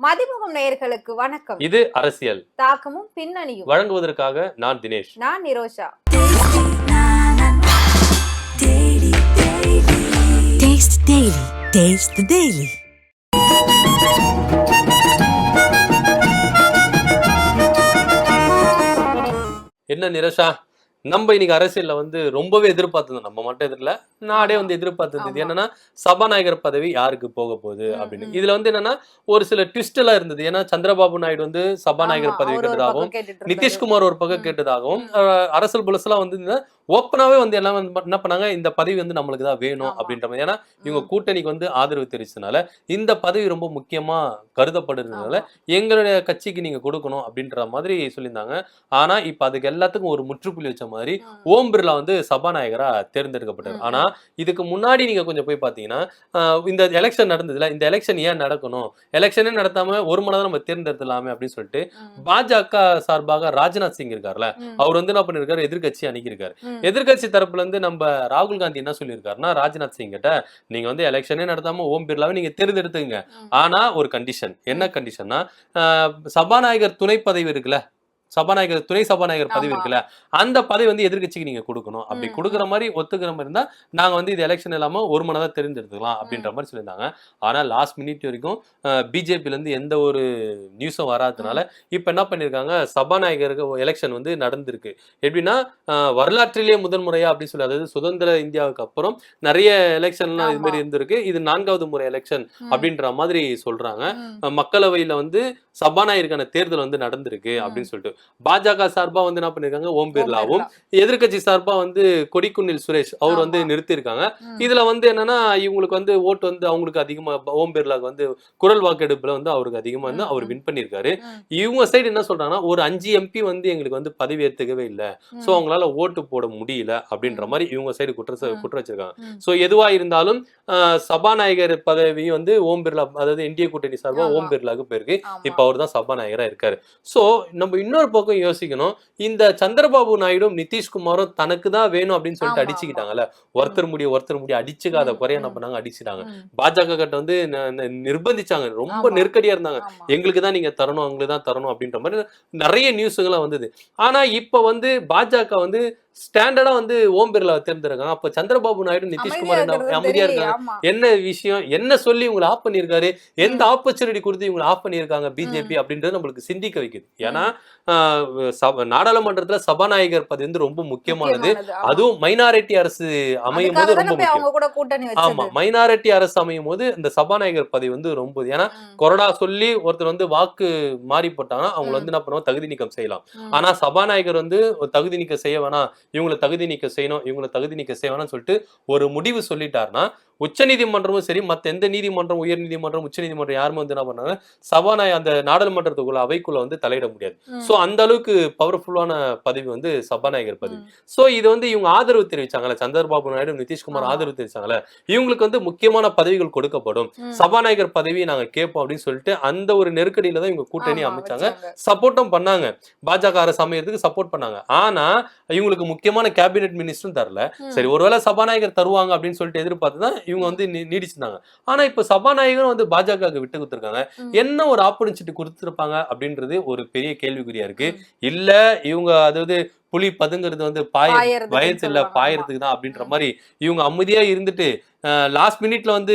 மதிமுகம் நேயர்களுக்கு வணக்கம். இது அரசியல். தாக்கமும் பின்னணியும். வழங்குவதற்காக நான் தினேஷ். நான் Nirosha. Taste Daily. Taste the Daily. என்ன நிரஷா? நம்ம இன்னைக்கு அரசியல்ல வந்து ரொம்பவே எதிர்பார்த்தது நம்ம மட்டும் எதிரில நாடே வந்து எதிர்பார்த்தது. என்னன்னா சபாநாயகர் பதவி யாருக்கு போக போகுது அப்படின்னு. இதுல வந்து என்னன்னா ஒரு சில ட்விஸ்ட் எல்லாம் இருந்தது ஏன்னா சந்திரபாபு நாயுடு வந்து சபாநாயகர் பதவி கேட்டதாகவும். நிதிஷ்குமார் ஒரு பக்கம். கேட்டதாகவும் ம். அஹ், அரசியல் புலஸ்லாம் வந்து ஓப்பனாவே வந்து எல்லாம் என்ன பண்ணாங்க இந்த பதவி வந்து நம்மளுக்கு தான் வேணும். அப்படின்ற மாதிரி ஏன்னா இவங்க. கூட்டணிக்கு வந்து ஆதரவு தெரிவிச்சதுனால இந்த பதவி ரொம்ப முக்கியமா கருதப்படுறதுனால. எங்களுடைய கட்சிக்கு நீங்க கொடுக்கணும் அப்படின்ற மாதிரி சொல்லியிருந்தாங்க ஆனா இப்ப அதுக்கு எல்லாத்துக்கும் ஒரு முற்றுப்புள்ளி வச்ச மாதிரி ம். ஓம் பிர்லா வந்து சபாநாயகரா தேர்ந்தெடுக்கப்பட்டார் ஆனா இதுக்கு முன்னாடி நீங்க கொஞ்சம் போய் பாத்தீங்கன்னா இந்த எலெக்ஷன் நடந்ததுல இந்த எலெக்ஷன் ஏன் நடக்கணும் எலெக்ஷனே நடத்தாம ஒரு நேரம் நம்ம தேர்ந்தெடுத்தலாமே அப்படின்னு சொல்லிட்டு. பாஜக சார்பாக ராஜ்நாத் சிங் இருக்கார்ல ம். அவர் வந்து என்ன பண்ணிருக்காரு எதிர்க்கட்சி அணுகியிருக்காரு ம். எதிர்க்கட்சி தரப்புல இருந்து நம்ம ராகுல் காந்தி என்ன சொல்லியிருக்காருன்னா ராஜ்நாத் சிங் கிட்ட நீங்க வந்து எலெக்ஷனே நடத்தாம ஓம் பிர்லாவை நீங்க தேர்ந்தெடுத்துங்க. ஆனா ஒரு கண்டிஷன் என்ன கண்டிஷன்னா சபாநாயகர் துணை பதவி இருக்குல்ல சபாநாயகர் துணை சபாநாயகர் பதவி. இருக்குல்ல அந்த பதவி வந்து எதிர்க்கட்சிக்கு நீங்க கொடுக்கணும். அப்படி கொடுக்குற மாதிரி ஒத்துக்கிற மாதிரி இருந்தா நாங்க வந்து இது எலெக்ஷன் இல்லாம ஒரு மணி தான் தேர்ந்தெடுத்துக்கலாம் அப்படின்ற மாதிரி சொல்லியிருந்தாங்க. ஆனா லாஸ்ட் மினிட் வரைக்கும் பிஜேபில இருந்து எந்த ஒரு நியூஸும் வராததுனால இப்ப என்ன பண்ணிருக்காங்க சபாநாயகருக்கு எலெக்ஷன் வந்து நடந்திருக்கு. எப்படின்னா வரலாற்றிலேயே முதல் முறையா அப்படின்னு சொல்லி அதாவது சுதந்திர இந்தியாவுக்கு அப்புறம் நிறைய எலெக்ஷன்லாம் இது மாதிரி. இருந்திருக்கு. இது நான்காவது முறை எலெக்ஷன். அப்படின்ற மாதிரி சொல்றாங்க. மக்களவையில வந்து சபாநாயகருக்கான தேர்தல் வந்து நடந்திருக்கு. அப்படின்னு சொல்லிட்டு. பாஜக சார்பா வந்து என்ன பண்ணிருக்காங்க ஓம் பிர்லாவும் பிர்லா. எதிர்க்கட்சி சார்பா வந்து கொடிக்குன்னில் சுரேஷ் அவர் வந்து. நிறுத்தியிருக்காங்க. இதுல வந்து என்னன்னா இவங்களுக்கு வந்து ஓட்டு வந்து அவங்களுக்கு அதிகமா ஓம் பிர்லாக்கு வந்து குரல் வாக்கெடுப்புல வந்து அவருக்கு அதிகமா வந்து அவர். வின் பண்ணியிருக்காரு. இவங்க சைடு என்ன சொல்றாங்கன்னா ஒரு அஞ்சு எம்பி வந்து எங்களுக்கு வந்து பதவி ஏத்துக்கவே இல்ல சோ ம். அவங்களால ஓட்டு போட முடியல அப்படின்ற. மாதிரி இவங்க சைடு குற்ற ம். குற்றம் வச்சிருக்காங்க. சோ எதுவா இருந்தாலும் சபாநாயகர் பதவி வந்து ஓம் பிர்லா அதாவது இந்திய கூட்டணி சார்பா ஆமா. ஓம் பிர்லாக்கு போயிருக்கு. இப்ப அவர் தான் சபாநாயகரா இருக்காரு சோ நம்ம இன்னொரு பக்கம் யோசிக்கணும். இந்த சந்திரபாபு நாயுடும் நிதிஷ்குமாரும் தனக்கு தான் வேணும் அப்படின்னு சொல்லிட்டு அடிச்சுக்கிட்டாங்கல்ல. ஒருத்தர் முடி ஒருத்தர் முடி அடிச்சுக்காத குறைய என்ன. பண்ணாங்க? அடிச்சுட்டாங்க. பாஜக கிட்ட வந்து நிர்பந்திச்சாங்க. ரொம்ப. நெருக்கடியா இருந்தாங்க. எங்களுக்கு தான் நீங்க தரணும் அவங்களுக்கு தான் தரணும் அப்படின்ற மாதிரி நிறைய நியூஸுங்களாம் வந்தது. ஆனா இப்ப வந்து பாஜக வந்து ஸ்டாண்டர்டா வந்து ஓம் பிர்லாவை தேர்ந்தெடுக்காங்க அப்ப சந்திரபாபு நாயுடு நிதிஷ்குமார் என்ன அமைதியா இருக்காங்க. என்ன விஷயம்? என்ன சொல்லி இவங்களை ஆஃப் பண்ணியிருக்காரு? எந்த ஆப்பர்ச்சுனிட்டி கொடுத்து இவங்களை ஆஃப் பண்ணியிருக்காங்க பிஜேபி அப்படின்றது நம்மளுக்கு சிந்திக்க வைக்குது. ஏன்னா நாடாளுமன்றத்துல சபாநாயகர் பதவி வந்து ரொம்ப முக்கியமானது. அதுவும் மைனாரிட்டி அரசு அமையும் போது ரொம்ப முக்கியம். ஆமா மைனாரிட்டி அரசு அமையும் போது இந்த சபாநாயகர் பதவி வந்து ரொம்ப ஏன்னா. கொறடா சொல்லி ஒருத்தர் வந்து வாக்கு மாறி போட்டாங்கன்னா அவங்க. வந்து என்ன பண்ணுவோம் தகுதி நீக்கம் செய்யலாம். ஆனா சபாநாயகர் வந்து தகுதி நீக்கம் செய்ய வேணாம். இவங்களை தகுதி நீக்கம் செய்யணும் இவங்களை தகுதி நீக்கம் செய்யணும்னு சொல்லிட்டு ஒரு முடிவு சொல்லிட்டாருன்னா உச்ச நீதிமன்றமும் சரி மத்த எந்த நீதிமன்றம் உயர் நீதிமன்றம் உச்ச நீதிமன்றம் யாருமே வந்து என்ன பண்ணாங்க சபாநாயக அந்த நாடாளுமன்றத்துக்குள்ள அவைக்குள்ள வந்து தலையிட முடியாது. சோ அந்த அளவுக்கு பவர்ஃபுல்லான பதவி வந்து சபாநாயகர் பதவி. சோ இது வந்து இவங்க ஆதரவு தெரிவிச்சாங்கல்ல சந்திரபாபு நாயுடு நிதிஷ்குமார். ஆதரவு தெரிவிச்சாங்கல்ல இவங்களுக்கு வந்து முக்கியமான பதவிகள் கொடுக்கப்படும். சபாநாயகர் பதவி நாங்க கேட்போம் அப்படின்னு சொல்லிட்டு அந்த ஒரு நெருக்கடியில தான் இவங்க கூட்டணி அமைச்சாங்க. சப்போர்ட்டும் பண்ணாங்க பாஜக அரசு அமையறதுக்கு சப்போர்ட் பண்ணாங்க ஆனா இவங்களுக்கு முக்கியமான கேபினெட் மினிஸ்டரும் தரல. சரி ஒருவேளை சபாநாயகர் தருவாங்க அப்படின்னு சொல்லிட்டு எதிர்பார்த்து தான் இவங்க வந்து நீடிச்சிருந்தாங்க ஆனா இப்ப சபாநாயகரும் வந்து பாஜக விட்டு கொடுத்துருக்காங்க. என்ன ஒரு ஆப்பர்ச்சுனிட்டி கொடுத்துருப்பாங்க அப்படின்றது ஒரு பெரிய கேள்விக்குறியா இருக்கு. இல்ல இவங்க அதாவது புலி பதுங்கிறது வந்து பாய பயத்து இல்ல பாயறதுக்கு தான் அப்படின்ற. மாதிரி இவங்க அமைதியா இருந்துட்டு லாஸ்ட் மினிட்ல வந்து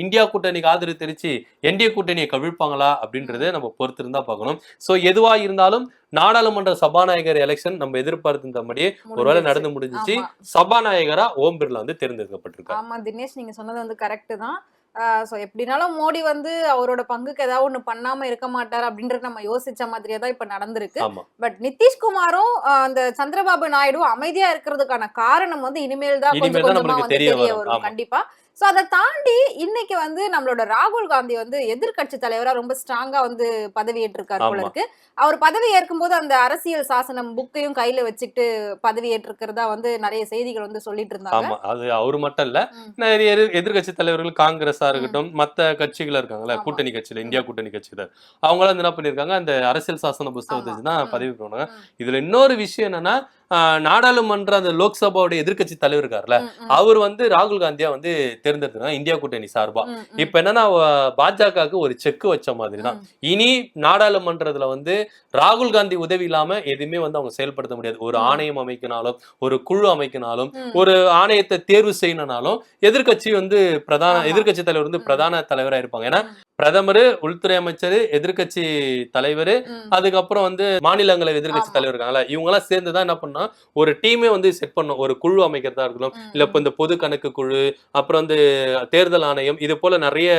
இந்தியா கூட்டணிக்கு ஆதரவு தெரிச்சு என்டிஏ கூட்டணியை கவிழ்ப்பாங்களா அப்படின்றத நம்ம பொறுத்து இருந்தா பார்க்கணும் சோ எதுவா இருந்தாலும் நாடாளுமன்ற சபாநாயகர் எலெக்ஷன் நம்ம எதிர்பார்த்திருந்தபடியே ஒருவேளை. நடந்து முடிஞ்சிச்சு. சபாநாயகரா ஓம் பிர்லா வந்து தேர்ந்தெடுக்கப்பட்டிருக்காரு ஆமா தினேஷ் நீங்க சொன்னது வந்து கரெக்ட் தான் ஸோ எப்படினாலும் மோடி வந்து அவரோட பங்குக்கு ஏதாவது ஒண்ணு பண்ணாம இருக்க மாட்டார் அப்படின்றது நம்ம யோசிச்ச மாதிரியே தான் இப்ப நடந்திருக்கு. பட் நிதிஷ்குமாரும் அந்த சந்திரபாபு நாயுடும் அமைதியா இருக்கிறதுக்கான காரணம் வந்து இனிமேல் தான் கொஞ்சம் கொஞ்சமா வந்து தெரிய வரும். கண்டிப்பா. சோ அதை தாண்டி இன்னைக்கு வந்து நம்மளோட ராகுல் காந்தி வந்து எதிர்க்கட்சி தலைவரா ரொம்ப ஸ்ட்ராங்கா வந்து பதவி ஏற்றிருக்காரு போல. இருக்கு அவர் பதவி ஏற்கும்போது அந்த அரசியல் சாசனம் புக்கையும் கையில வச்சுக்கிட்டு பதவி ஏற்றிருக்கிறதா வந்து நிறைய செய்திகள் வந்து சொல்லிட்டு இருந்தாங்க ஆமா அது அவரு மட்டும் இல்ல. நிறைய எதிர்- எதிர்க்கட்சி தலைவர்கள் காங்கிரஸா இருக்கட்டும் மத்த கட்சிகள் இருக்காங்கல்ல. கூட்டணி கட்சியில இந்தியா கூட்டணி கட்சியில அவங்களாம் வந்து என்ன பண்ணிருக்காங்க அந்த அரசியல் சாசன புஸ்தகத்தை தான். பதிவு பண்ணாங்க ம். இதுல இன்னொரு விஷயம் என்னன்னா நாடாளுமன்ற அந்த லோக்சபாவோட எதிர்க்கட்சி தலைவர் இருக்கார்ல ம், ம், அவர் வந்து ராகுல் காந்தியா வந்து தேர்ந்தெடுத்திருக்காங்க இந்தியா கூட்டணி சார்பா. இப்ப என்னன்னா பாஜகவுக்கு ஒரு செக் வச்ச மாதிரி தான் இனி நாடாளுமன்றத்துல வந்து ராகுல் காந்தி உதவி இல்லாம எதுவுமே வந்து அவங்க செயல்படுத்த முடியாது ஒரு. ஆணையம் அமைக்கினாலும் ஒரு குழு அமைக்கினாலும். ஒரு ஆணையத்தை தேர்வு செய்யணும்னாலும் எதிர்க்கட்சி வந்து பிரதான ஆமா. எதிர்க்கட்சி தலைவர் வந்து. பிரதான தலைவரா இருப்பாங்க ஏன்னா. பிரதமர் உள்துறை அமைச்சர் எதிர்க்கட்சி தலைவர். அதுக்கப்புறம் வந்து மாநிலங்களவை எதிர்க்கட்சி ஆமா. தலைவர் இருக்காங்கல்ல இவங்க எல்லாம் சேர்ந்து தான் என்ன பண்ணா ஒரு டீமே வந்து செட் பண்ணும் ஒரு குழு அமைக்கிறதா இருக்கணும் இல்ல இப்ப இந்த பொது கணக்கு குழு அப்புறம் வந்து தேர்தல் ஆணையம் இது போல நிறைய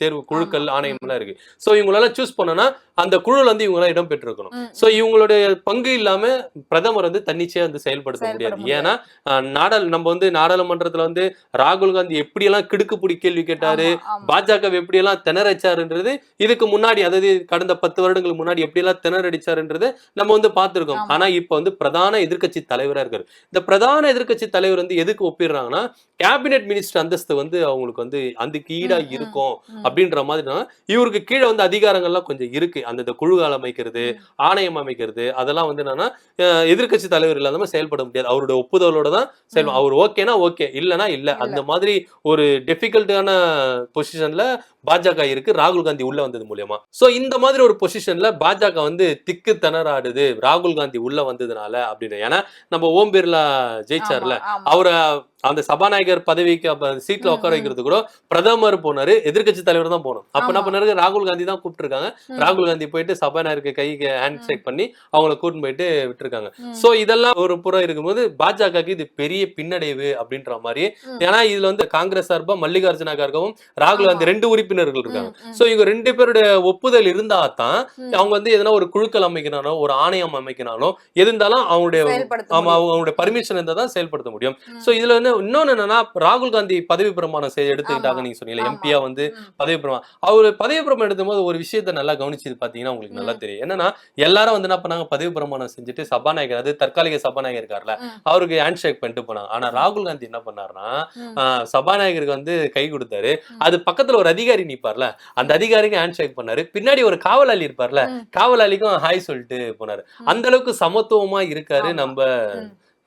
தேர்வு குழுக்கள். ஆணையம் எல்லாம் இருக்கு சோ இவங்களெல்லாம் சூஸ் பண்ணனா அந்த குழுல வந்து இவங்க எல்லாம் இடம் பெற்றிருக்கணும் சோ இவங்களுடைய பங்கு இல்லாம பிரதமர் வந்து தன்னிச்சையா வந்து செயல்படுத்த செயல்பட முடியாது. ஏன்னா நாடாளு நம்ம வந்து நாடாளுமன்றத்துல வந்து ராகுல் காந்தி எப்படியெல்லாம் கிடுக்குப்பிடி கேள்வி கேட்டாரு. பாஜக எப்படியெல்லாம் திணறச்சாருன்றது இதுக்கு முன்னாடி அதாவது கடந்த பத்து வருடங்களுக்கு முன்னாடி எப்படியெல்லாம் திணறடிச்சாருன்றது நம்ம வந்து பார்த்திருக்கோம். ஆனா இப்ப வந்து பிரதான எதிர்க்கட்சி தலைவரா இருக்காரு இந்த பிரதான எதிர்க்கட்சி தலைவர் வந்து எதுக்கு ஒப்பிடுறாங்கன்னா கேபினெட் மினிஸ்டர் அந்தஸ்து வந்து அவங்களுக்கு வந்து ம், ம், இருக்கும். அப்படின்ற மாதிரினா இவருக்கு கீழே வந்து அதிகாரங்கள்லாம் கொஞ்சம் இருக்கு அந்தந்த குழுக்கள் அமைக்கிறது. ஆணையம் அமைக்கிறது அதெல்லாம் வந்து என்னன்னா அஹ், எதிர்க்கட்சி தலைவர் இல்லாம செயல்பட முடியாது அவருடைய ஒப்புதலோட தான் செயல்படும் ம். அவர் ஓகேனா ஓகே இல்லனா இல்ல இல்ல. அந்த மாதிரி ஒரு டிஃபிகல்ட்டான பொசிஷன்ல பாஜக இருக்கு ராகுல் காந்தி உள்ள வந்தது மூலியமா சோ இந்த மாதிரி ஒரு பொசிஷன்ல பாஜக வந்து திக்கு திணறாடுது ராகுல் காந்தி உள்ள வந்ததுனால அப்படின்னு ஏன்னா நம்ம ஓம் பிர்லா ஜெயிச்சார்ல. அவரை அந்த சபாநாயகர் பதவிக்கு சீட்ல உட்கார. வைக்கிறது கூட பிரதமர் போனாரு எதிர்க்கட்சி தலைவர் தான் போகணும் அப்ப என்ன. பண்ணாரு ராகுல் காந்தி தான் கூப்பிட்டுருக்காங்க. ராகுல் காந்தி போயிட்டு சபாநாயகருக்கு கைக்கு ஹேண்ட் ஷேக் பண்ணி அவங்கள கூட்டிட்டு போயிட்டு விட்டுருக்காங்க. சோ இதெல்லாம் ஒரு புறம் இருக்கும்போது பாஜகக்கு இது பெரிய பின்னடைவு அப்படின்ற மாதிரி. ஏன்னா இதுல வந்து காங்கிரஸ் சார்பா மல்லிகார்ஜுன கார்கவும் ராகுல் காந்தி. ரெண்டு உறுப்பினர்கள் இருக்காங்க. சோ இவங்க ரெண்டு பேருடைய ஒப்புதல் இருந்தா தான் ம். அவங்க வந்து எதனா ஒரு குழுக்கள் அமைக்கணும் ஒரு ஆணையம் அமைக்கணும் எது இருந்தாலும் அவங்களுடைய ஆமா அவங்களுடைய பர்மிஷன் இருந்தா தான் செயல்படுத்த முடியும். சோ இதுல வந்து இன்னொன்னு என்னன்னா ராகுல் காந்தி பதவி பிரமாணம் செய்ய எடுத்துக்கிட்டாங்க. நீங்க சொன்னீங்க. எம்பியா வந்து. பதவி பிரமாணம் அவர் பதவி பிரமாணம் எடுக்கும்போது ஒரு விஷயத்த நல்லா கவனிச்சது பாத்தீங்கன்னா உங்களுக்கு நல்லா. தெரியும் என்னன்னா எல்லாரும் வந்து என்ன பண்ணாங்க பதவி பிரமாணம் செஞ்சுட்டு சபாநாயகர் அது தற்காலிக சபாநாயகர் இருக்கார்ல. அவருக்கு ஹேண்ட் ஷேக் பண்ணிட்டு போனாங்க ஆனா ராகுல் காந்தி என்ன பண்ணாருன்னா சபாநாயகருக்கு வந்து கை கொடுத்தாரு. அது பக்கத்துல ஒரு அதிகாரி நிப்பார்ல அந்த அதிகாரிக்கு ஹேண்ட் ஷேக் பண்ணாரு பின்னாடி ஒரு காவலாளி இருப்பார்ல. காவலாளிக்கும் ஹாய் சொல்லிட்டு போனாரு. அந்த அளவுக்கு சமத்துவமா இருக்காரு. நம்ம.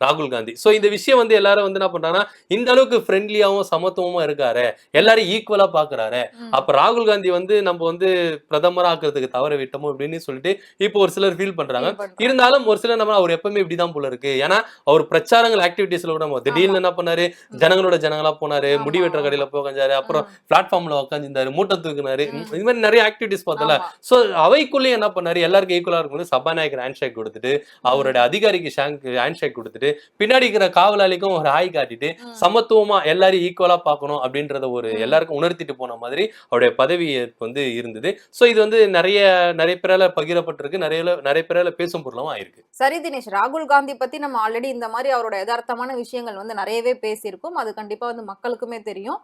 ராகுல் காந்தி. சோ இந்த விஷயம் வந்து எல்லாரும் வந்து என்ன பண்றாங்கன்னா இந்த அளவுக்கு ஃப்ரெண்ட்லியாவும் சமத்துவமா இருக்காரு. எல்லாரும் ஈக்குவலா பாக்குறாரு. அப்ப ராகுல் காந்தி வந்து நம்ம வந்து பிரதமர் ஆக்குறதுக்கு தவற விட்டோமோ அப்படின்னு சொல்லிட்டு இப்போ ஒரு சிலர் ஃபீல் பண்றாங்க. இருந்தாலும் ஒரு சிலர் நம்ம அவர் எப்பவுமே இப்படிதான் போல இருக்கு. ஏன்னா அவர் பிரச்சாரங்கள் ஆக்டிவிட்டிஸ்ல கூட நம்ம திடீர்னு என்ன பண்ணாரு? ஜனங்களோட ஜனங்களா போனாரு. முடி வெட்டுற. கடையில போய் உட்காந்தாரு அப்புறம். பிளாட்ஃபார்ம்ல உட்காந்துருந்தாரு மூட்டை தூக்குனாரு. இது மாதிரி நிறைய ஆக்டிவிட்டிஸ் பார்த்தல. சோ அவைக்குள்ளேயே என்ன பண்ணாரு? எல்லாருக்கும் ஈக்குவலா இருக்கும்போது சபாநாயகர் ஹேண்ட் ஷேக் கொடுத்துட்டு அவருடைய அதிகாரிக்கு ஹேண்ட் ஷேக் கொடுத்துட்டு பின்னாடி இருக்கிற காவலாளிக்கும் ஒரு ஆய் காட்டிட்டு. சமத்துவமா எல்லாரும் ஈக்குவலா பார்க்கணும் அப்படின்றத ஒரு. எல்லாருக்கும் உணர்த்திட்டு போன மாதிரி அவருடைய பதவி வந்து இருந்தது. சோ இது வந்து நிறைய நிறைய பேரால பகிரப்பட்டிருக்கு. நிறைய நிறைய பேரால பேசும் பொருளாவும் ஆயிருக்கு. சரி தினேஷ் ராகுல் காந்தி பத்தி நம்ம ஆல்ரெடி இந்த மாதிரி அவரோட யதார்த்தமான விஷயங்கள் வந்து நிறையவே பேசியிருக்கோம். அது கண்டிப்பா வந்து மக்களுக்குமே தெரியும்.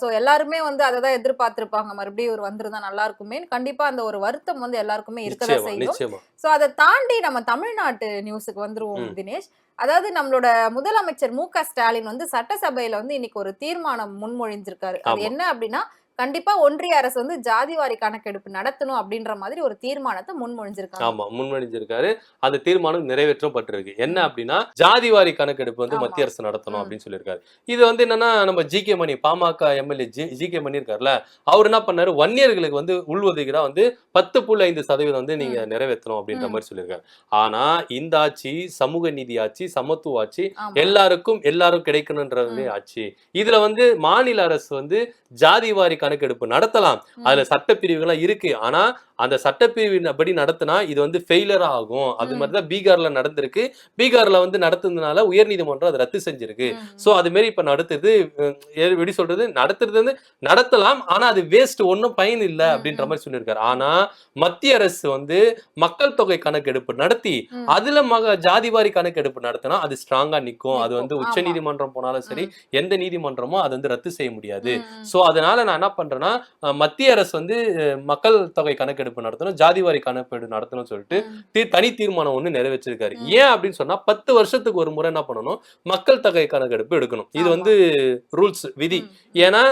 ஸோ எல்லாருமே வந்து அதை தான் எதிர்பார்த்திருப்பாங்க. மறுபடியும் இவர் வந்திருந்தா நல்லா இருக்குமே. கண்டிப்பா அந்த ஒரு வருத்தம் வந்து எல்லாருக்குமே இருக்கதான் செய்யும். ஸோ அதை தாண்டி நம்ம தமிழ்நாட்டு நியூஸுக்கு வந்துருவோம். தினேஷ். அதாவது நம்மளோட முதலமைச்சர் மு க ஸ்டாலின் வந்து சட்டசபையில வந்து இன்னைக்கு ஒரு தீர்மானம் முன்மொழிஞ்சிருக்காரு அது. என்ன அப்படின்னா கண்டிப்பா ஒன்றிய அரசு வந்து ஜாதிவாரி கணக்கெடுப்பு நடத்தணும் அப்படின்ற மாதிரி ஒரு தீர்மானத்தை முன்மொழிஞ்சிருக்காங்க ஆமா முன்மொழிஞ்சிருக்காரு அந்த தீர்மானம் நிறைவேற்றப்பட்டிருக்கு என்ன அப்படின்னா ஜாதிவாரி கணக்கெடுப்பு வந்து. மத்திய அரசு நடத்தணும். அப்படின்னு சொல்லியிருக்காரு இது வந்து என்னன்னா நம்ம G K Mani PMK MLA G G K Mani இருக்காருல்ல அவர் என்ன பண்ணாரு வன்னியர்களுக்கு வந்து உள்ஒதுக்கீடா வந்து பத்து புள்ளி ஐந்து சதவீதம் வந்து நீங்க நிறைவேற்றணும் அப்படின்ற. மாதிரி சொல்லியிருக்காரு ஆனா இந்த ஆட்சி சமூக நீதி ஆட்சி சமத்துவ ஆட்சி. எல்லாருக்கும் எல்லாரும் கிடைக்கணுன்றது ம். ஆட்சி இதுல வந்து மாநில அரசு வந்து ஜாதிவாரி கணக்கெடுப்பு நடத்தலாம். அதுல சட்டப்பிரிவுகள்லாம் இருக்கு ஆனா அந்த சட்டப்பிரிவின் படி நடத்தினா இது வந்து ஃபெயிலர் ஆகும் அது ம். மாதிரிதான் பீகார்ல நடந்திருக்கு பீகார்ல வந்து நடத்துனதுனால உயர்நீதிமன்றம் அதை ரத்து செஞ்சிருக்கு. சோ அது மாரி இப்ப எ- எப்படி சொல்றது நடத்துறது வந்து நடத்தலாம் ஆனா அது வேஸ்ட் ஒன்றும் பயன் இல்ல அப்படின்ற. மாதிரி சொல்லியிருக்காரு ஆனா மத்திய அரசு வந்து மக்கள் தொகை கணக்கெடுப்பு நடத்தி. அதுல மக ஜாதிவாரி கணக்கெடுப்பு நடத்தினா அது ஸ்ட்ராங்கா நிக்கும் அது வந்து. உச்ச. நீதிமன்றம் போனாலும் சரி எந்த நீதிமன்றமோ அதை வந்து ரத்து செய்ய முடியாது. சோ அதனால நான் என்ன பண்றேன்னா மத்திய அரசு வந்து மக்கள் தொகை கணக்கெடுப்பு நடத்தணும் ஜாதிவாரி கணக்கெடுப்பு நடத்தணும்னு சொல்லிட்டு தனி தீர்மானம் ஒண்ணு நிறைவேற்றிருக்காரு. ஏன் அப்படின்னு சொன்னா பத்து வருஷத்துக்கு ஒரு முறை என்ன பண்ணணும்? மக்கள் தொகை கணக்கெடுப்பு எடுக்கணும். இது. வந்து ரூல்ஸ் விதி. ஏன்னா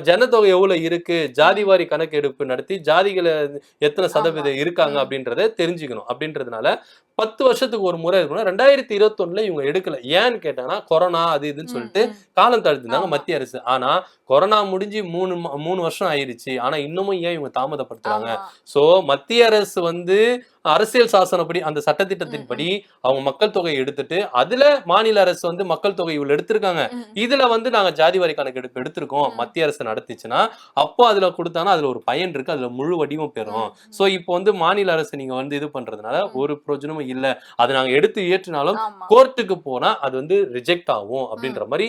ஜனத்தொகை எவ்வளவு இருக்கு? ஜாதிவாரி கணக்கெடுப்பு நடத்தி ஜாதிகளை எத்தனை சதவீதம் இருக்காங்க. அப்படின்றத தெரிஞ்சுக்கணும். அப்படின்றதுனால பத்து வருஷத்துக்கு ஒரு முறை இருக்கணும் ரெண்டாயிரத்தி இருபத்தொன்னுல இவங்க எடுக்கல ஏன்னு கேட்டாங்கன்னா கொரோனா அது இதுன்னு சொல்லிட்டு. காலம் தடுத்துருந்தாங்க ஆமா. மத்திய அரசு ஆனா கொரோனா முடிஞ்சு மூணு மூணு வருஷம் ஆயிருச்சு ஆனா இன்னமும் ஏன் இவங்க தாமதப்படுத்துறாங்க. சோ மத்திய அரசு வந்து அரசியல் சாசனப்படி அந்த சட்டத்திட்டத்தின்படி அவங்க மக்கள் தொகையை எடுத்துட்டு அதுல மாநில அரசு வந்து மக்கள் தொகை இவ்வளவு எடுத்திருக்காங்க. இதுல வந்து நாங்க ஜாதி வாரி கணக்கெடுப்பு எடுத்திருக்கோம். மத்திய அரசு நடத்திச்சுன்னா அப்போ அதுல கொடுத்தானா அதுல ஒரு பயன் இருக்கு. அதுல முழு வடிவம் பெறும். சோ இப்போ வந்து மாநில அரசு நீங்க வந்து இது பண்றதுனால. ஒரு பிரயோஜனமும் இல்ல. அதை நாங்க எடுத்து ஏற்றினாலும். கோர்ட்டுக்கு போனா அது வந்து ரிஜெக்ட் ஆகும் அப்படின்ற மாதிரி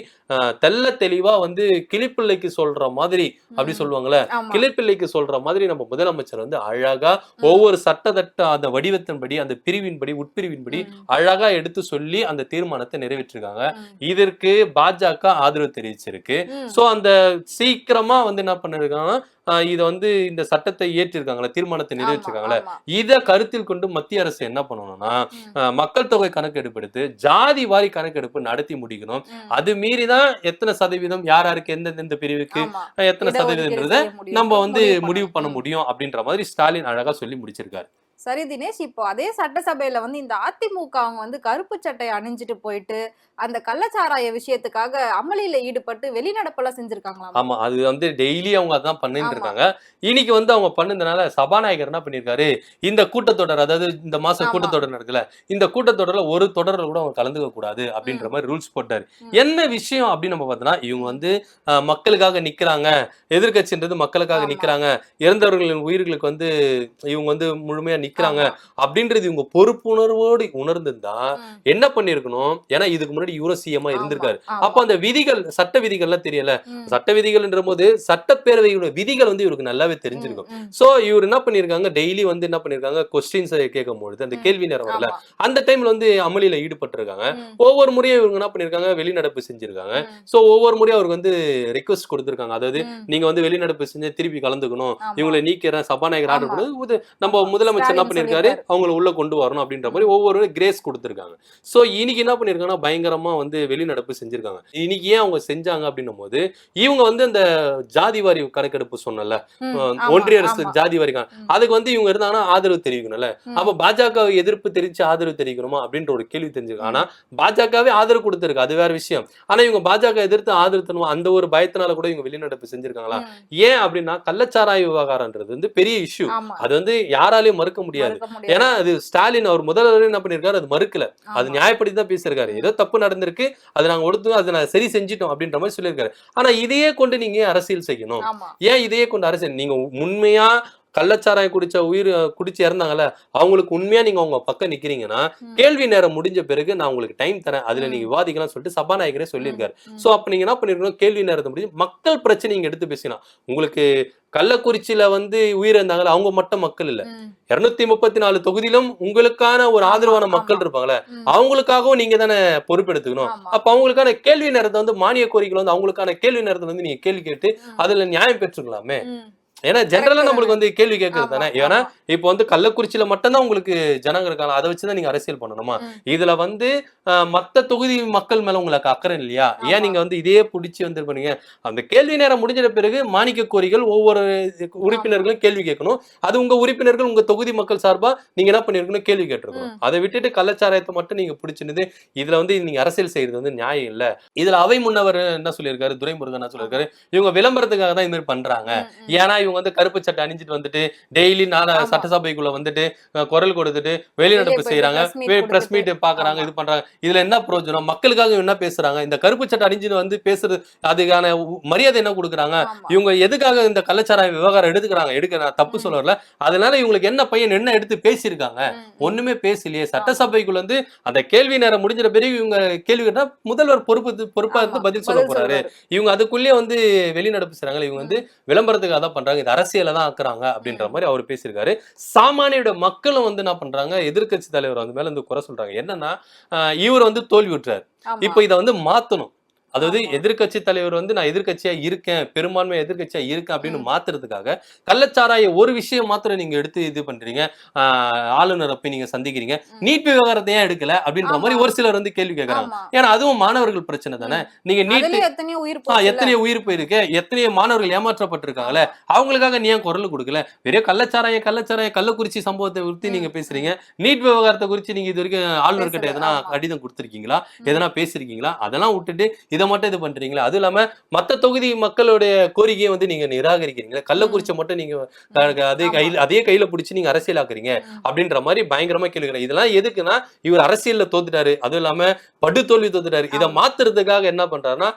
தெள்ள தெளிவா வந்து கிளிப்பிள்ளைக்கு சொல்ற மாதிரி அப்படி சொல்லுவாங்கல்ல. கிளிப்பிள்ளைக்கு சொல்ற மாதிரி நம்ம முதலமைச்சர் வந்து அழகா ஒவ்வொரு சட்டத்தட்ட அந்த வடிவத்தின்படி அந்த பிரிவின்படி உட்பிரிவின்படி அழகா எடுத்து சொல்லி அந்த தீர்மானத்தை நிறைவேற்றிருக்காங்க. இதற்கு பாஜக ஆதரவு தெரிவிச்சிருக்கு. சோ அந்த சீக்கிரமா வந்து என்ன பண்ணிருக்காங்கன்னா அஹ், இத வந்து இந்த சட்டத்தை ஏற்றிருக்காங்களா தீர்மானத்தை நிறைவேற்றிருக்காங்களே. இத கருத்தில் கொண்டு மத்திய அரசு என்ன பண்ணணும்னா மக்கள் தொகை கணக்கெடுப்பு எடுத்து ஜாதி வாரி கணக்கெடுப்பு நடத்தி முடிக்கணும். அது மீறிதான் எத்தனை சதவீதம் யார் யாருக்கு எந்தெந்த எந்த பிரிவுக்கு எத்தனை சதவீதம்ன்றத. நம்ம வந்து முடிவு பண்ண. முடியும் அப்படின்ற மாதிரி ஸ்டாலின் அழகா சொல்லி முடிச்சிருக்காரு. சரி தினேஷ் இப்போ அதே சட்டசபையில வந்து இந்த அதிமுக அவங்க வந்து கருப்பு சட்டை அணிஞ்சிட்டு போயிட்டு அந்த கள்ளச்சாராய விஷயத்துக்காக அமளியில ஈடுபட்டு வெளிநடப்பெல்லாம் செஞ்சிருக்காங்களாம் ஆமா அது வந்து டெய்லி அவங்க அதான் பண்ணிட்டு. இருக்காங்க இன்னைக்கு வந்து அவங்க பண்ணதுனால சபாநாயகர் என்ன பண்ணிருக்காரு இந்த கூட்டத்தொடர் அதாவது இந்த மாசம். கூட்டத்தொடர் நடக்குல்ல இந்த கூட்டத்தொடர்ல ஒரு தொடர்ல கூட அவங்க கலந்துக்க கூடாது அப்படின்ற மாதிரி ரூல்ஸ் போட்டாரு. என்ன விஷயம் அப்படின்னு நம்ம பார்த்தோம்னா இவங்க வந்து மக்களுக்காக நிக்கிறாங்க எதிர்க்கட்சின்றது மக்களுக்காக. நிக்கிறாங்க இறந்தவர்களின் உயிர்களுக்கு வந்து இவங்க வந்து முழுமையா நிக்கிறாங்க. அப்படின்றது இவங்க பொறுப்புணர்வோடு உணர்ந்திருந்தா. என்ன பண்ணிருக்கணும் ஏன்னா இதுக்கு முன்னாடி இவரும் சிஎம்மா இருந்திருக்காரு. அப்ப அந்த விதிகள் சட்ட விதிகள்லாம் தெரியல. சட்ட விதிகள்ன்ற போது சட்டப்பேரவையோட விதிகள் வந்து இவருக்கு நல்லாவே தெரிஞ்சிருக்கும். சோ இவர் என்ன பண்ணிருக்காங்க டெய்லி வந்து என்ன பண்ணிருக்காங்க கொஸ்டின்ஸ் கேட்கும் பொழுது அந்த. கேள்வி நேரம் வரல. அந்த டைம்ல வந்து அமளியில ஈடுபட்டிருக்காங்க. ஒவ்வொரு முறையும் இவங்க என்ன பண்ணிருக்காங்க வெளிநடப்பு செஞ்சிருக்காங்க. சோ ஒவ்வொரு முறையும் அவருக்கு வந்து ரெக்வஸ்ட் கொடுத்திருக்காங்க. அதாவது. நீங்க வந்து வெளிநடப்பு செஞ்சு திருப்பி கலந்துக்கணும். இவங்களை நீக்கிறேன். சபாநாயகர் ஆர்டர். பண்ணது நம்ம முதலமைச்சர் என்ன சொல்லியிருக்காரு. அவங்கள உள்ள கொண்டு வரணும் அப்படின்ற மாதிரி ஒவ்வொரு கிரேஸ் கொடுத்திருக்காங்க சோ இன்னைக்கு என்ன பண்ணிருக்காங்கன்னா பயங்கரமா வந்து வெளிநடப்பு செஞ்சிருக்காங்க இன்னைக்கு ஏன் அவங்க செஞ்சாங்க அப்படின்னும் போது இவங்க வந்து அந்த ஜாதி வாரி கணக்கெடுப்பு சொன்னல ஒன்றிய அரசு. ஜாதி வாரி. அதுக்கு வந்து இவங்க இருந்தாங்கன்னா ஆதரவு தெரிவிக்கணும்ல. அப்ப பாஜக எதிர்ப்பு தெரிவிச்சு ஆதரவு தெரிவிக்கணுமா அப்படின்ற ஒரு கேள்வி தெரிஞ்சிருக்கு ம். ஆனா பாஜகவே ஆதரவு கொடுத்திருக்கு அது வேற விஷயம் ஆனா இவங்க பாஜக எதிர்த்து ஆதரவு தரணும் அந்த ஒரு பயத்தினால கூட இவங்க வெளிநடப்பு செஞ்சிருக்காங்களா ஏன் அப்படின்னா கள்ளச்சாராய விவகாரம்ன்றது வந்து பெரிய இஷ்யூ. அது வந்து யாராலையும் மறுக்க மறுக்க முடியாது. ஏன்னா அது ஸ்டாலின் அவர் முதல்வர் என்ன பண்ணிருக்காரு அது மறுக்கல. அது. நியாயப்படி தான் பேசியிருக்காரு. ஏதோ தப்பு நடந்திருக்கு. அதை நாங்க ஒடுத்து அதை நான் சரி செஞ்சிட்டோம் அப்படின்ற மாதிரி சொல்லியிருக்காரு. ஆனா இதையே கொண்டு நீங்க அரசியல் செய்யணும். ஏன் இதையே கொண்டு அரசியல் நீங்க உண்மையா கள்ளச்சாராயம் குடிச்ச உயிர் குடிச்சு இறந்தாங்கல்ல அவங்களுக்கு உண்மையா நீங்க அவங்க பக்கம் நிக்கிறீங்கன்னா. கேள்வி நேரம் முடிஞ்ச பிறகு நான் உங்களுக்கு டைம் தரேன் அதுல. நீங்க விவாதிக்கலாம் சொல்லிட்டு சபாநாயகரே சொல்லியிருக்காரு சோ அப்ப நீங்க என்ன பண்ணிருக்கணும் கேள்வி நேரத்தை முடிஞ்சு மக்கள் பிரச்சனை நீங்க எடுத்து பேசலாம் உங்களுக்கு கள்ளக்குறிச்சியில வந்து உயிரிழந்தாங்கல்ல அவங்க மட்டும் மக்கள் இல்ல இருநூத்தி முப்பத்தி நாலு தொகுதியிலும் உங்களுக்கான ஒரு ஆதரவான மக்கள் ம். அவங்களுக்காகவும் நீங்க தானே பொறுப்பெடுத்துக்கணும். அப்ப அவங்களுக்கான கேள்வி நேரத்தை வந்து மானிய கோரிக்கைகள் வந்து அவங்களுக்கான கேள்வி நேரத்தை வந்து நீங்க கேள்வி கேட்டு அதுல நியாயம் பெற்றுக்கலாமே. ஏன்னா ஜெனரலா நம்மளுக்கு வந்து கேள்வி கேட்கறது தானே? ஏன்னா. இப்போ வந்து கள்ளக்குறிச்சியில மட்டும்தான் உங்களுக்கு ஜனங்க இருக்காங்க. அதை வச்சுதான் நீங்க அரசியல் பண்ணணுமா. இதுல வந்து மத்த தொகுதி மக்கள் மேல உங்களுக்கு அக்கறை இல்லையா. ஏன் நீங்க வந்து இதே புடிச்சு வந்து பண்ணீங்க அந்த கேள்வி நேரம் முடிஞ்சிட பிறகு மாணிக்க கோரிகள் ஒவ்வொரு உறுப்பினர்களும் கேள்வி கேட்கணும். அது உங்க உறுப்பினர்கள் உங்க தொகுதி மக்கள் சார்பா நீங்க என்ன பண்ணிருக்கணும்? கேள்வி கேட்டிருக்கணும். அதை விட்டுட்டு கள்ளச்சாராயத்தை மட்டும் நீங்க பிடிச்சிருந்தது இதுல வந்து நீங்க அரசியல் செய்யறது வந்து நியாயம் இல்ல. இதுல அவை முன்னவர் என்ன சொல்லியிருக்காரு? துரைமுருகன் என்ன சொல்லியிருக்காரு? இவங்க விளம்பரத்துக்காக தான் இந்த மாதிரி பண்றாங்க. ஏன்னா இவங்க வந்து கருப்பு சட்டை அணிஞ்சிட்டு வந்துட்டு டெய்லி நான். சட்டசபைக்குள்ள வந்துட்டு குரல் கொடுத்துட்டு வெளிநடப்பு செய்யறாங்க பிரஸ் மீட். பாக்குறாங்க. இது பண்றாங்க இதுல என்ன பிரயோஜனம் மக்களுக்காக என்ன பேசுறாங்க இந்த கருப்பு சட்டை அணிஞ்சிட்டு வந்து பேசுறது அதுக்கான மரியாதை என்ன கொடுக்குறாங்க. இவங்க எதுக்காக இந்த கள்ளச்சாராய விவகாரம் எடுத்துக்கிறாங்க எடுக்க நான் தப்பு ம். சொல்ல வரல அதனால இவங்களுக்கு என்ன பையன் என்ன எடுத்து பேசியிருக்காங்க. ஒண்ணுமே பேசலையே சட்டசபைக்குள்ள வந்து அந்த கேள்வி நேரம் முடிஞ்சிட பிறகு இவங்க கேள்வி கேட்டா முதல்வர் பொறுப்பு பொறுப்பா. இருந்து பதில் சொல்ல போறாரு. இவங்க அதுக்குள்ளேயே வந்து வெளிநடப்பு செய்றாங்க இவங்க வந்து விளம்பரத்துக்காக தான் பண்றாங்க இது அரசியல தான் ஆக்குறாங்க அப்படின்ற. மாதிரி அவர் பேசியிருக்காரு. சாமானியோட மக்களும் வந்து என்ன பண்றாங்க? எதிர்க்கட்சி தலைவர் வந்து மேல வந்து குறை சொல்றாங்க. என்னன்னா இவர் வந்து தோல்வி விட்டுறாரு. இப்ப இதை வந்து மாத்தணும். அதாவது ஆமா. எதிர்க்கட்சி தலைவர் வந்து நான் எதிர்க்கட்சியா இருக்கேன் பெரும்பான்மை எதிர்க்கட்சியா இருக்கேன் அப்படின்னு மாத்துறதுக்காக கள்ளச்சாராய ஒரு விஷயம் மாத்திரம் நீங்க எடுத்து இது பண்றீங்க. ஆளுநரை போய் நீங்க சந்திக்கிறீங்க. நீட் விவகாரத்தை ஏன் எடுக்கல அப்படின்ற. மாதிரி ஒரு சிலர் வந்து கேள்வி கேட்கறாங்க ஏன்னா அதுவும் மாணவர்கள் பிரச்சனை தானே. நீங்க நீட் எத்தனையோ உயிர் போயிருக்கு. எத்தனையோ மாணவர்கள் ஏமாற்றப்பட்டிருக்காங்கல்ல. அவங்களுக்காக நீ ஏன் குரல் கொடுக்கல? வெறும் கள்ளச்சாராய கள்ளச்சாராய கள்ளக்குறிச்சி சம்பவத்தை குறித்து நீங்க பேசுறீங்க. நீட் விவகாரத்தை குறித்து நீங்க இது வரைக்கும் ஆளுநர் கிட்ட பேசல, எதனா. கடிதம் கொடுத்திருக்கீங்களா. எதனா பேசிருக்கீங்களா? அதெல்லாம் விட்டுட்டு இதை மட்டும் இது பண்றீங்களா? அதுவும் இல்லாம மத்த தொகுதி மக்களுடைய கோரிக்கையை வந்து நீங்க நிராகரிக்கிறீங்களா? கள்ளக்குறிச்சி மட்டும் நீங்க அதே. கையில அதே கையில பிடிச்சி நீங்க அரசியலாக்குறீங்க. அப்படின்ற மாதிரி பயங்கரமா கேள்விக்கிறேன் இதெல்லாம் எதுக்குன்னா இவர் அரசியல்ல தோத்துட்டாரு. அதுவும் இல்லாம படு தோல்வி தோத்துட்டாரு. இதை. மாத்துறதுக்காக என்ன பண்றாருன்னா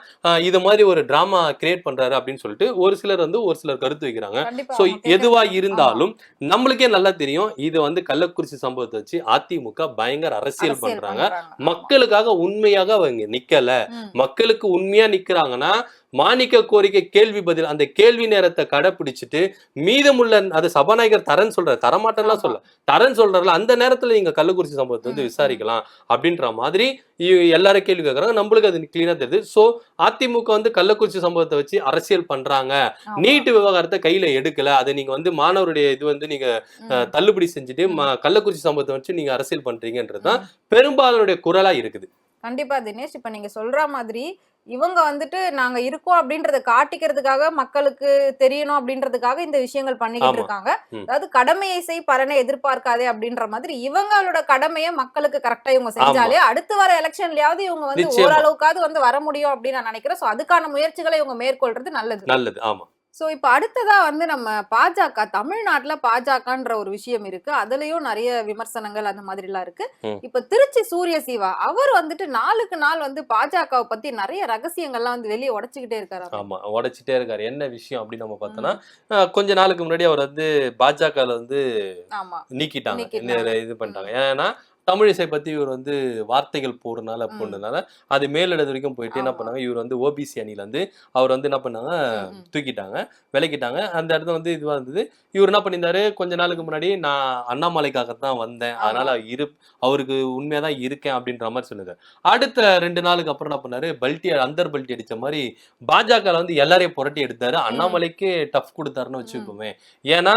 இது மாதிரி ஒரு டிராமா கிரியேட் பண்றாரு அப்படின்னு சொல்லிட்டு ஒரு சிலர் வந்து ஒரு சிலர் கருத்து வைக்கிறாங்க. சோ எதுவா. இருந்தாலும் நம்மளுக்கே நல்லா தெரியும். இது வந்து கள்ளக்குறிச்சி சம்பவத்தை வச்சு அதிமுக பயங்கர அரசியல் பண்றாங்க. மக்களுக்காக உண்மையாக அவங்க நிக்கல. ம். மக்களுக்கு உண்மையா நிக்கிறாங்கன்னா மாணிக்க கோரிக்கை கேள்வி பதில் அந்த கேள்வி நேரத்தை கடைபிடிச்சிட்டு மீதமுள்ள அது சபாநாயகர் தரேன்னு சொல்றாரு. தரமாட்டேன்லாம் ஆமா. சொல்ல தரேன்னு சொல்றாருல அந்த நேரத்துல நீங்க கள்ளக்குறிச்சி சம்பவத்தை வந்து. விசாரிக்கலாம் அப்படின்ற மாதிரி எல்லாரும் கேள்வி கேட்கறாங்க நம்மளுக்கு அது கிளீனா தெரியுது. சோ அதிமுக வந்து கள்ளக்குறிச்சி சம்பவத்தை வச்சு அரசியல் பண்றாங்க. ஆமா. நீட் விவகாரத்தை கையில எடுக்கல. அதை நீங்க வந்து மாணவருடைய இது வந்து நீங்க தள்ளுபடி செஞ்சுட்டு கள்ளக்குறிச்சி சம்பவத்தை வச்சு நீங்க அரசியல் பண்றீங்கன்றதுதான் பெரும்பாலுடைய குரலா இருக்குது. கண்டிப்பா தினேஷ் இப்ப நீங்க சொல்ற மாதிரி இவங்க வந்துட்டு நாங்க இருக்கோம் அப்படின்றத காட்டிக்கிறதுக்காக மக்களுக்கு தெரியணும் அப்படின்றதுக்காக இந்த விஷயங்கள் பண்ணிக்கிட்டு. இருக்காங்க. அதாவது கடமையை செய் பலனை எதிர்பார்க்காதே அப்படின்ற மாதிரி இவங்களோட கடமையை மக்களுக்கு கரெக்டா இவங்க செஞ்சாலே அடுத்து வர எலெக்ஷன்லயாவது இவங்க வந்து. ஓரளவுக்காவது வந்து வர முடியும் அப்படின்னு நான் நினைக்கிறேன் சோ அதுக்கான முயற்சிகளை இவங்க மேற்கொள்றது நல்லது நல்லது ஆமா சோ இப்ப அடுத்ததா வந்து நம்ம பாஜக தமிழ்நாட்டுல பாஜகன்ற ஒரு விஷயம் இருக்கு. அதுலயும் நிறைய விமர்சனங்கள் அந்த மாதிரி எல்லாம் இருக்கு. இப்ப திருச்சி சூரிய சிவா அவர் வந்துட்டு நாளுக்கு நாள் வந்து பாஜகவை பத்தி நிறைய ரகசியங்கள்லாம் வந்து வெளியே உடைச்சுக்கிட்டே இருக்காரு ஆமா உடைச்சிட்டே இருக்காரு. என்ன விஷயம் அப்படின்னு நம்ம பார்த்தோம்னா கொஞ்ச நாளுக்கு முன்னாடி அவர் வந்து பாஜக வந்து ஆமா. நீக்கிட்டாங்க. இது பண்ணிட்டாங்க. ஏன்னா தமிழிசை பத்தி இவர் வந்து வார்த்தைகள் போறதுனால போனதுனால அது மேலிடது வரைக்கும் போயிட்டு என்ன. பண்ணாங்க? இவர் வந்து ஓபிசி அணில இருந்து அவர் வந்து என்ன பண்ணாங்க. தூக்கிட்டாங்க விலக்கிட்டாங்க. அந்த இடத்துல வந்து இதுவா இருந்தது. இவர் என்ன பண்ணியிருந்தாரு? கொஞ்ச நாளுக்கு முன்னாடி நான் அண்ணாமலைக்காக தான் வந்தேன். அதனால இரு அவருக்கு உண்மையா தான் இருக்கேன் அப்படின்ற மாதிரி சொன்னது அடுத்த ரெண்டு நாளுக்கு அப்புறம் என்ன பண்ணாரு? பல்ட்டி அந்தர் பல்ட்டி அடிச்ச மாதிரி பாஜக வந்து எல்லாரையும் புரட்டி எடுத்தாரு. அண்ணாமலைக்கு டஃப் கொடுத்தாருன்னு வச்சுக்கோமே. ஏன்னா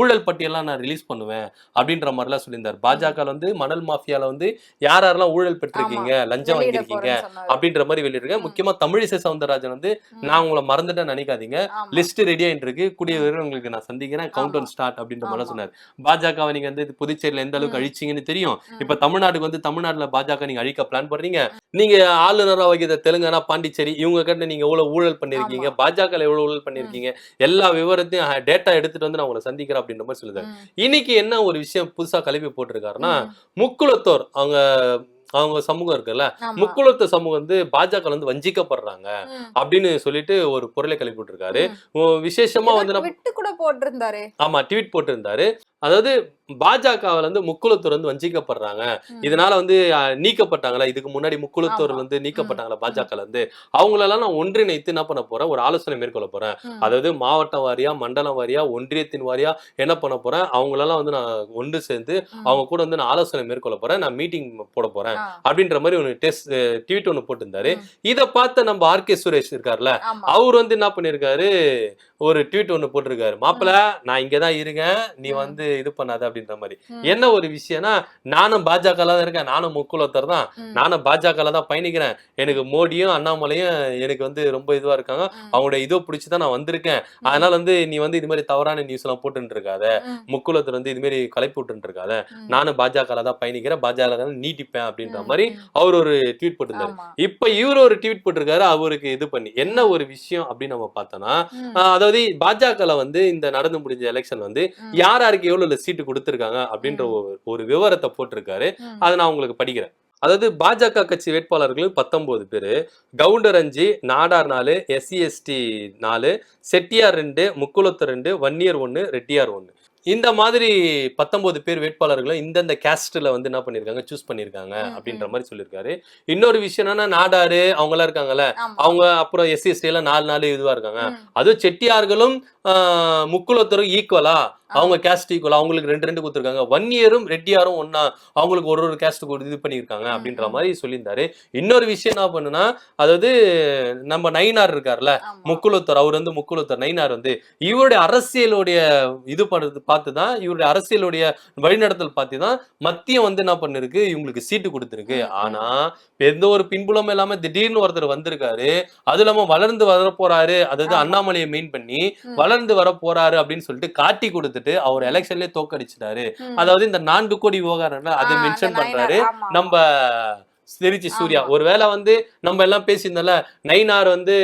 ஊழல் பட்டியலாம் நான் ரிலீஸ் பண்ணுவேன் அப்படின்ற மாதிரிலாம் சொல்லியிருந்தாரு. பாஜக வந்து மணல் மாஃபியால வந்து யார் யாரெல்லாம் ஊழல் பெற்றிருக்கீங்க லஞ்சம் வாங்கியிருக்கீங்க. அப்படின்ற மாதிரி வெளியிட்டிருக்கேன். முக்கியமா தமிழிசை சவுந்தரராஜன் வந்து. நான் உங்களை மறந்துட்டேன்னு நினைக்காதீங்க. லிஸ்ட் ரெடி ஆயிட்டு இருக்கு கூடிய விரைவில் உங்களுக்கு நான் சந்திக்கிறேன் கவுண்ட். ஒன் ஸ்டார்ட் அப்படின்ற மாதிரி. சொன்னார் பாஜகவை நீங்க வந்து புதுச்சேரியில எந்த அளவுக்கு. அழிச்சீங்கன்னு தெரியும். இப்ப தமிழ்நாட்டுக்கு வந்து தமிழ்நாட்டுல பாஜக நீங்க அழிக்க பிளான் பண்றீங்க நீங்க ஆளுநரா வகித தெலுங்கானா பாண்டிச்சேரி இவங்க கிட்ட நீங்க எவ்வளவு ஊழல் பண்ணிருக்கீங்க. பாஜக எவ்வளவு ஊழல் பண்ணிருக்கீங்க எல்லா விவரத்தையும் டேட்டா எடுத்துட்டு வந்து நான் உங்களை சந்திக்கிறேன் அப்படின்ற மாதிரி சொல்லுது. இன்னைக்கு என்ன ஒரு விஷயம் புதுசா கிளப்பி போட்டிருக்காருன்னா ம். முக்குளத்தோர் அவங்க அவங்க சமூகம் இருக்குல்ல. முக்குளத்து சமூகம் வந்து பாஜக வந்து வஞ்சிக்கப்படுறாங்க. அப்படின்னு சொல்லிட்டு ஒரு பொருளை கிளப்பி விட்டுருக்காரு ம். ஓ, விசேஷமா வந்து கூட போட்டிருந்தாரு ஆமா ட்வீட் போட்டிருந்தாரு அதாவது பாஜகவில் வந்து முக்குளத்தூர் வந்து வஞ்சிக்கப்படுறாங்க. இதனால வந்து நீக்கப்பட்டாங்களா இதுக்கு முன்னாடி முக்குளத்தூர். வந்து நீக்கப்பட்டாங்களா பாஜக இருந்து அவங்களெல்லாம் நான் ஒன்றிணைத்து என்ன பண்ண போறேன் ஒரு ஆலோசனை மேற்கொள்ள போறேன். அதாவது மாவட்டம் வாரியா மண்டலம் வாரியா ஒன்றியத்தின் வாரியா என்ன பண்ண போறேன் அவங்களெல்லாம் வந்து நான் ஒன்று சேர்ந்து. அவங்க கூட வந்து நான் ஆலோசனை மேற்கொள்ள போறேன் நான் மீட்டிங் போட போறேன். அப்படின்ற மாதிரி ஒரு டெஸ்ட் ட்வீட் ஒன்று போட்டிருந்தாரு. இதை பார்த்த நம்ம ஆர்கே சுரேஷ் இருக்கார்ல ஆமா. அவர் வந்து என்ன பண்ணிருக்காரு ஒரு ட்வீட் ஒன்று போட்டிருக்காரு மாப்பிள நான் இங்க தான் இருக்கேன் நீ. வந்து இது பண்ணாத அப்படின்ற மாதிரி. என்ன ஒரு விஷயம்னா நானும் பாஜக தான் இருக்கேன் நானும் முக்குலத்தர் தான். நானும் பாஜக தான் பயணிக்கிறேன் எனக்கு மோடியும் அண்ணாமலையும் எனக்கு வந்து ரொம்ப இதுவா இருக்காங்க ம். அவங்களோட இதோ பிடிச்சி தான் நான் வந்திருக்கேன் அதனால வந்து நீ வந்து இது மாதிரி தவறான நியூஸ் எல்லாம் போட்டுட்டு இருக்காத. முக்குலத்தர் வந்து இது மாதிரி கலைப்பு விட்டுட்டு இருக்காத. நானும் பாஜக தான் பயணிக்கிறேன் பாஜக தான் நீட்டிப்பேன் அப்படின்ற. மாதிரி. அவர் ஒரு ட்வீட் போட்டிருந்தாரு. இப்ப இவர் ஒரு ட்வீட் போட்டிருக்காரு அவருக்கு இது பண்ணி என்ன ஒரு விஷயம் அப்படின்னு நம்ம பார்த்தோம்னா ம். அதாவது பாஜகல வந்து இந்த நடந்து முடிஞ்ச எலெக்ஷன் வந்து. யார் யாருக்கு எவ்வளவு சீட்டு கொடுத்திருக்காங்க அப்படின்ற. ஒரு- விவரத்தை போட்டிருக்காரு. அதை நான் உங்களுக்கு படிக்கிறேன் அதாவது பாஜக கட்சி வேட்பாளர்கள் பத்தொன்பது பேரு கவுண்டர் அஞ்சு நாடார் நாலு எஸ்சி எஸ்டி நாலு செட்டியார் ரெண்டு முக்குளத்தர் ரெண்டு வன்னியர் ஒன்று ரெட்டியார் ஒன்று இந்த மாதிரி பத்தொன்பது பேர் வேட்பாளர்களும் இந்தந்த கேஸ்ட்ல வந்து என்ன பண்ணிருக்காங்க சூஸ் பண்ணிருக்காங்க அப்படின்ற. மாதிரி சொல்லியிருக்காரு இன்னொரு விஷயம் என்னன்னா நாடாரு அவங்க எல்லாம் இருக்காங்கல்ல. அவங்க அப்புறம் எஸ்சி எஸ்டி எல்லாம் நாலு நாலு இதுவா இருக்காங்க. அதுவும் செட்டியார்களும் ஆஹ், முக்குலத்தரும் ஈக்குவலா அவங்க கேஸ்ட் ஈக்குவல் அவங்களுக்கு ரெண்டு ரெண்டு கொடுத்துருக்காங்க வன்னியரும் ரெட்டியாரும் ஒன்னா அவங்களுக்கு ஒரு ஒரு கேஸ்ட் இது பண்ணியிருக்காங்க அப்படின்ற. மாதிரி சொல்லியிருந்தாரு இன்னொரு விஷயம் என்ன பண்ணுனா அதாவது நம்ம நயினார் இருக்கார்ல. முக்குலத்தர் அவர் வந்து முக்குலத்தர் நயினார் வந்து இவருடைய அரசியலுடைய இது பண்றது பார்த்து தான் இவருடைய அரசியலுடைய வழிநடத்தல் பார்த்து தான் மத்தியம் வந்து என்ன பண்ணிருக்கு இவங்களுக்கு சீட்டு கொடுத்துருக்கு. ஆனா எந்த ஒரு பின்புலம் இல்லாம திடீர்னு ஒருத்தர் வந்திருக்காரு அது இல்லாம வளர்ந்து வர போறாரு அதாவது. அண்ணாமலையை மெயின் பண்ணி. வளர்ந்து வர போறாரு அப்படின்னு சொல்லிட்டு காட்டி கொடுத்துட்டு அவர் எலெக்ஷன்லயே தோக்கடிச்சிட்டாரு. அதாவது இந்த நான்கு கோடி விவகாரம்ல அதை மென்ஷன் பண்றாரு. நம்ம திருச்சி சூர்யா. ஒருவேளை வந்து நம்ம எல்லாம் பேசியிருந்தோம்ல நைனார் வந்து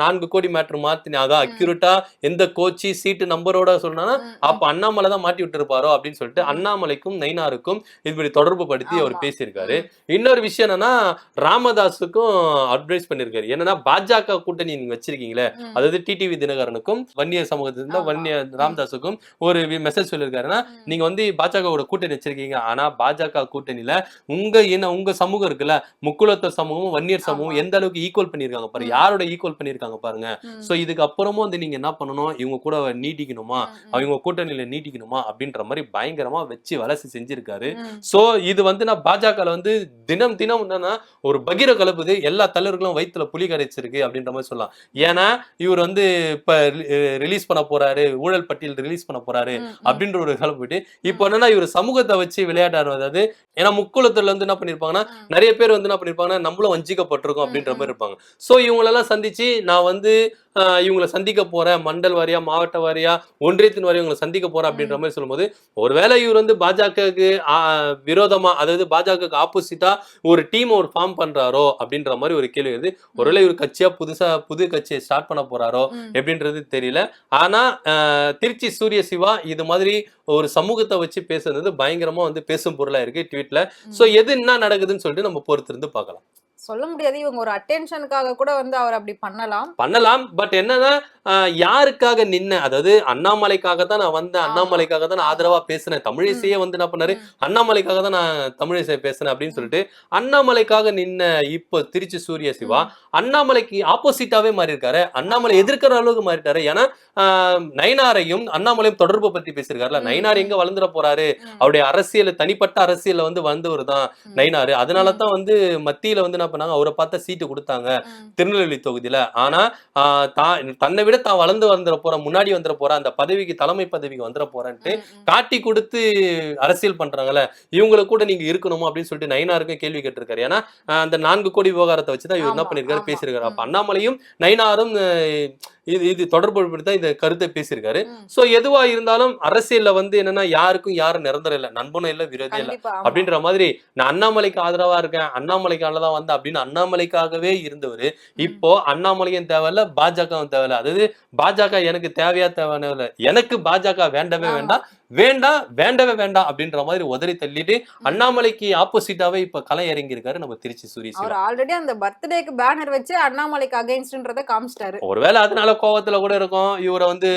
நான்கு கோடி மேட்ரு மாத்தினி அதான். அக்யூரேட்டா எந்த கோச்சி சீட்டு நம்பரோட சொன்னா. அப்ப அண்ணாமலை தான் மாட்டி விட்டுருப்பாரோ அப்படின்னு சொல்லிட்டு. அண்ணாமலைக்கும் நைனாருக்கும் இப்படி தொடர்பு படுத்தி அவர். பேசியிருக்காரு இன்னொரு விஷயம் என்னன்னா ராமதாஸுக்கும் அட்வைஸ் பண்ணிருக்காரு என்னன்னா பாஜக கூட்டணி நீங்க வச்சிருக்கீங்களே. அதாவது டிடிவி தினகரனுக்கும் வன்னியர் சமூகத்திலிருந்து. வன்னிய ராமதாஸுக்கும் ஒரு மெசேஜ் சொல்லியிருக்காருன்னா. நீங்க வந்து பாஜகவோட கூட்டணி வச்சிருக்கீங்க ஆனா பாஜக கூட்டணியில உங்க இன உங்க சமூகம் இருக்குல்ல முக்குலத்தர் சமூகமும் வன்னியர் சமூகம். எந்த அளவுக்கு ஈக்குவல் பண்ணிருக்காங்க பாரு ம். யாரோட ஈக்குவல் பண்ணிருக்காங்க பாருங்க. சோ இதுக்கு அப்புறமும் வந்து நீங்க என்ன பண்ணணும் இவங்க கூட நீட்டிக்கணுமா. அவங்க கூட்டணியில நீட்டிக்கணுமா அப்படின்ற மாதிரி பயங்கரமா வச்சு வலசி செஞ்சிருக்காரு. சோ இது வந்து நான் பாஜக வந்து தினம் தினம் என்னன்னா ஒரு பகிர கலப்புது எல்லா தலைவர்களும் வயித்துல புலி கரைச்சிருக்கு அப்படின்ற மாதிரி சொல்லலாம் ஏன்னா இவர் வந்து இப்ப ரிலீஸ் பண்ண போறாரு ஊழல் பட்டியல் ரிலீஸ் பண்ண போறாரு. அப்படின்ற ஒரு கலப்பிட்டு இப்போ என்னன்னா இவர் சமூகத்தை வச்சு விளையாடாரு அதாவது ஏன்னா முக்குளத்துல இருந்து என்ன பண்ணிருப்பாங்கன்னா ம். நிறைய பேர் வந்து என்ன பண்ணிருப்பாங்கன்னா நம்மளும் வஞ்சிக்கப்பட்டிருக்கோம் அப்படின்ற மாதிரி இருப்பாங்க. சோ இவங்களெல்லாம் சந்திச்சு நான் வந்து இவங்களை சந்திக்க போறேன் மண்டல் வாரியா மாவட்ட வாரியா ஒன்றியத்தின் வாரியா இவங்களை சந்திக்க போறேன் அப்படின்ற மாதிரி சொல்லும்போது ஒருவேளை இவர் வந்து பாஜகவுக்கு விரோதமா அதாவது பாஜகவுக்கு ஆப்போசிட்டா ஒரு டீம் ஒரு ஃபார்ம் பண்றாரோ அப்படின்ற மாதிரி ஒரு கேள்வி வருது. ஒருவேளை இவர் கட்சியா புதுசா புது கட்சியை ஸ்டார்ட் பண்ண போறாரோ. எப்படின்றது தெரியல. ஆனா திருச்சி சூரிய சிவா இது மாதிரி ஒரு சமூகத்தை வச்சு பேசுறது பயங்கரமா வந்து பேசும் பொருளா இருக்கு ட்வீட்ல. சோ எது என்ன நடக்குதுன்னு சொல்லிட்டு நம்ம பொறுத்திருந்து பார்க்கலாம். சொல்ல முடியாது இவங்க ஒரு அட்டென்ஷனுக்காக கூட வந்து அவர் அப்படி பண்ணலாம் பண்ணலாம் பட் என்னன்னா யாருக்காக நின்ன அதாவது அண்ணாமலைக்காக தான் நான் வந்தேன் ஆமா. அண்ணாமலைக்காக தான் நான். ஆதரவா பேசினேன் தமிழிசையே வந்து என்ன பண்ணாரு. அண்ணாமலைக்காக தான் நான் தமிழிசை பேசினேன் அப்படின்னு சொல்லிட்டு அண்ணாமலைக்காக நின்ன இப்போ திருச்சி சூரிய சிவா அண்ணாமலைக்கு ஆப்போசிட்டாவே மாறி இருக்காரு அண்ணாமலை. எதிர்க்கிற அளவுக்கு மாறிட்டாரு ஏன்னா நயினாரையும் அண்ணாமலையும் தொடர்பு பத்தி பேசியிருக்காருல நயினார். எங்க வளர்ந்துட போறாரு. அவருடைய அரசியல் தனிப்பட்ட அரசியல்ல வந்து வந்தவர் தான். நயினாரு அதனால ம். தான் வந்து மத்தியில வந்து என்ன பண்ணாங்க அவரை பார்த்தா சீட்டு கொடுத்தாங்க. திருநெல்வேலி தொகுதியில ஆனா தான் தன்னை விட தான் வளர்ந்து வந்துட போறேன் முன்னாடி வந்துட போறேன் அந்த பதவிக்கு தலைமை பதவிக்கு வந்துட போறேன்ட்டு. காட்டி கொடுத்து அரசியல் பண்றாங்கல்ல இவங்களுக்கு கூட நீங்க இருக்கணுமா அப்படின்னு சொல்லிட்டு நயினாருக்கும் கேள்வி கேட்டிருக்காரு ஏன்னா அந்த நான்கு கோடி விவகாரத்தை வச்சுதான் இவர் என்ன பண்ணிருக்காரு. பேசியிருக்காரு அப்ப. அண்ணாமலையும் நயினாரும் இது இது தொடர்பு தான் இந்த கருத்தை பேசியிருக்காரு. சோ எதுவா இருந்தாலும் அரசியல்ல வந்து என்னன்னா யாருக்கும் யாரும் நிரந்தரம் இல்ல நண்பனும் இல்ல விரோதி இல்ல. அப்படின்ற மாதிரி நான் அண்ணாமலைக்கு ஆதரவா இருக்கேன் அண்ணாமலைக்காக தான் வந்து அப்படின்னு அண்ணாமலைக்காகவே இருந்தவர். இப்போ அண்ணாமலையும் தேவையில்ல பாஜகவும் தேவையில்ல. அதாவது பாஜக எனக்கு தேவையா தேவையான எனக்கு பாஜக வேண்டவே. வேண்டாம். வேண்டாம் வேண்டவே வேண்டாம் அப்படின்ற மாதிரி உதறி தள்ளிட்டு அண்ணாமலைக்கு ஆப்போசிட்டாவே இப்ப களை இறங்கி இருக்காரு நம்ம திருச்சி சூரிய அவர் ஆல்ரெடி அந்த பர்த்டேக்கு பேனர் வச்சு அண்ணாமலைக்கு அகைன்ஸ்ட்ன்றத காமிச்சிட்டாரு ஒருவேளை அதனால கோவத்துல கூட இருக்கும் இவரை வந்து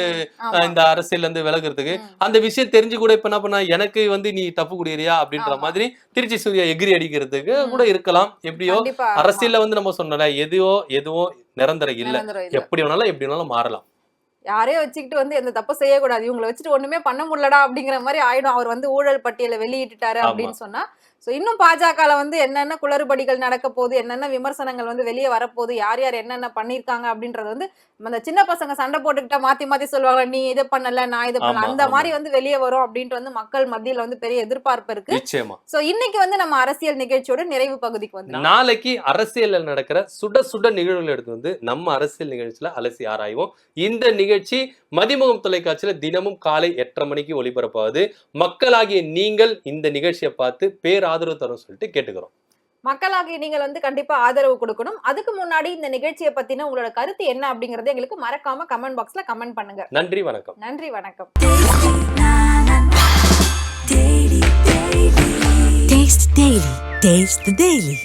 இந்த அரசியல்ல இருந்து விலகுறதுக்கு. அந்த விஷயம் தெரிஞ்சு கூட இப்ப என்ன பண்ணா எனக்கு வந்து நீ தப்பு குடியறியா அப்படின்ற. மாதிரி திருச்சி சூர்யா எகிரி அடிக்கிறதுக்கு. கூட இருக்கலாம் எப்படியோ. அரசியல்ல வந்து நம்ம சொன்னல எதுவோ இல்ல நிரந்தரம் இல்ல. எப்படி வேணாலும் எப்படி வேணாலும் மாறலாம் யாரையும் வச்சுக்கிட்டு வந்து எந்த தப்பு செய்யக்கூடாது இவங்களை வச்சுட்டு ஒண்ணுமே பண்ண முடியலடா அப்படிங்கிற மாதிரி ஆயிடும் அவர் வந்து ஊழல் பட்டியலை வெளியிட்டுட்டாரு. அப்படின்னு சொன்னா சோ இன்னும் பாஜகல வந்து என்னென்ன குளறுபடிகள் நடக்க போகுது என்னென்ன விமர்சனங்கள் வந்து வெளியே வரப்போகுது யார் யார் என்னென்ன பண்ணிருக்காங்க அப்படின்றது வந்து அந்த சின்ன பசங்க சண்டை போட்டுக்கிட்டா மாத்தி மாத்தி சொல்லுவாங்க நீ இதை பண்ணல நான் இதை பண்ணல. அந்த. மாதிரி வந்து வெளியே வரும் அப்படின்ட்டு வந்து மக்கள் மத்தியில வந்து பெரிய எதிர்பார்ப்பு இருக்கு. நிச்சயமா. சோ இன்னைக்கு வந்து நம்ம அரசியல் நிகழ்ச்சியோட நிறைவு பகுதிக்கு வந்து நாளைக்கு அரசியல்ல நடக்கிற சுட சுட நிகழ்வுகள் எடுத்து வந்து நம்ம அரசியல் நிகழ்ச்சியில அலசி ஆராய்வோம். இந்த நிகழ்ச்சி மதிமுகம் தொலைக்காட்சியில தினமும் காலை எட்டரை மணிக்கு ஒளிபரப்பாகுது மக்களாகிய நீங்கள் இந்த நிகழ்ச்சியை பார்த்து பேராதரவு தரும் சொல்லிட்டு கேட்டுக்கிறோம். மக்களாகிய நீங்கள் வந்து கண்டிப்பா ஆதரவு கொடுக்கணும். அதுக்கு முன்னாடி இந்த நிகழ்ச்சியை பத்தின உங்களோட கருத்து என்ன அப்படிங்கறத எங்களுக்கு மறக்காம கமெண்ட் பாக்ஸ்ல கமெண்ட் பண்ணுங்க. நன்றி வணக்கம். நன்றி வணக்கம். Taste Daily. Taste the Daily.